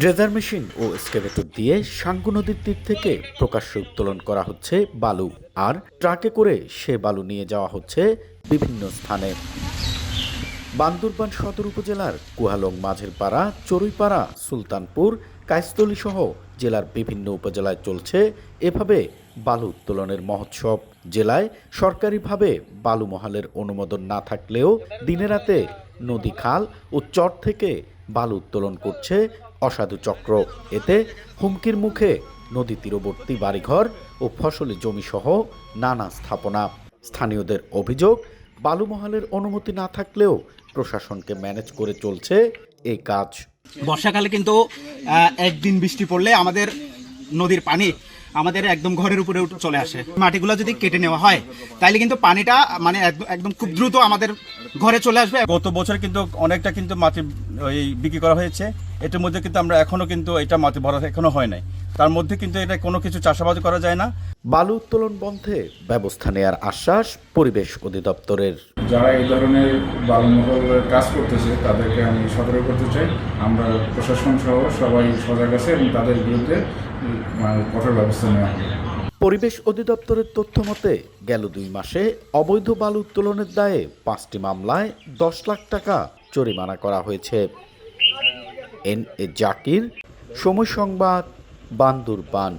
Dredger machine ও excavator দিয়ে সাঙ্গু নদীর তীর থেকে প্রকাশ্যে উত্তোলন করা হচ্ছে বালু। আর ট্রাকে করে সে বালু নিয়ে যাওয়া হচ্ছে বিভিন্ন স্থানে। বান্দরবান সদর উপজেলার কুহালং মাঝের পাড়া চড়ুইপাড়া, সুলতানপুর কাইস্তলি সহ জেলার বিভিন্ন উপজেলায় চলছে এভাবে বালু উত্তোলনের মহোৎসব। জেলায় সরকারিভাবে বালু মহালের অনুমোদন না থাকলেও দিনে রাতে নদী খাল ও চর থেকে বালু উত্তোলন করছে অসাধু চক্র। এতে হুমকির মুখে নদী তীরবর্তী বাড়িঘর ও ফসলি জমিসহ নানা স্থাপনা। স্থানীয়দের অভিযোগ, বালুমহালের অনুমতি না থাকলেও প্রশাসনকে ম্যানেজ করে চলছে এই কাজ। বর্ষাকালে কিন্তু একদিন বৃষ্টি পড়লে আমাদের নদীর পানি আমাদের একদম ঘরের উপরে উঠে চলে আসে। মাটিগুলো যদি কেটে নেওয়া হয়, তাইলে কিন্তু পানিটা মানে একদম- খুব দ্রুত আমাদের ঘরে চলে আসবে। গত বছর কিন্তু অনেকটা কিন্তু মাটি, ওই বিক্রি করা হয়েছে। এটার মধ্যে কিন্তু আমরা এখনও কিন্তু এটা মাটি ভরা এখনও হয় নাই। তার মধ্যে কিন্তু এটা কোনো কিছু চাষাবাদ করা যায় না। বালু উত্তোলন বন্ধে ব্যবস্থা নেয়ার আশ্বাস পরিবেশ অধিদপ্তরের। যারা এই ধরনের বালুমহলের কাজ করতেছে তাদেরকে আমি সতর্ক করতে চাই। আমরা প্রশাসন সহ সবাই সজাগ আছে এবং তাদের বিরুদ্ধে কঠোর ব্যবস্থা নেওয়া হবে। পরিবেশ অধিদপ্তরের তথ্য মতে গেল দুই মাসে অবৈধ বালু উত্তোলনের দায়ে পাঁচটি মামলায় দশ লাখ টাকা জরিমানা করা হয়েছে। এন এ জাকির সময় সংবাদ বান্দরবান।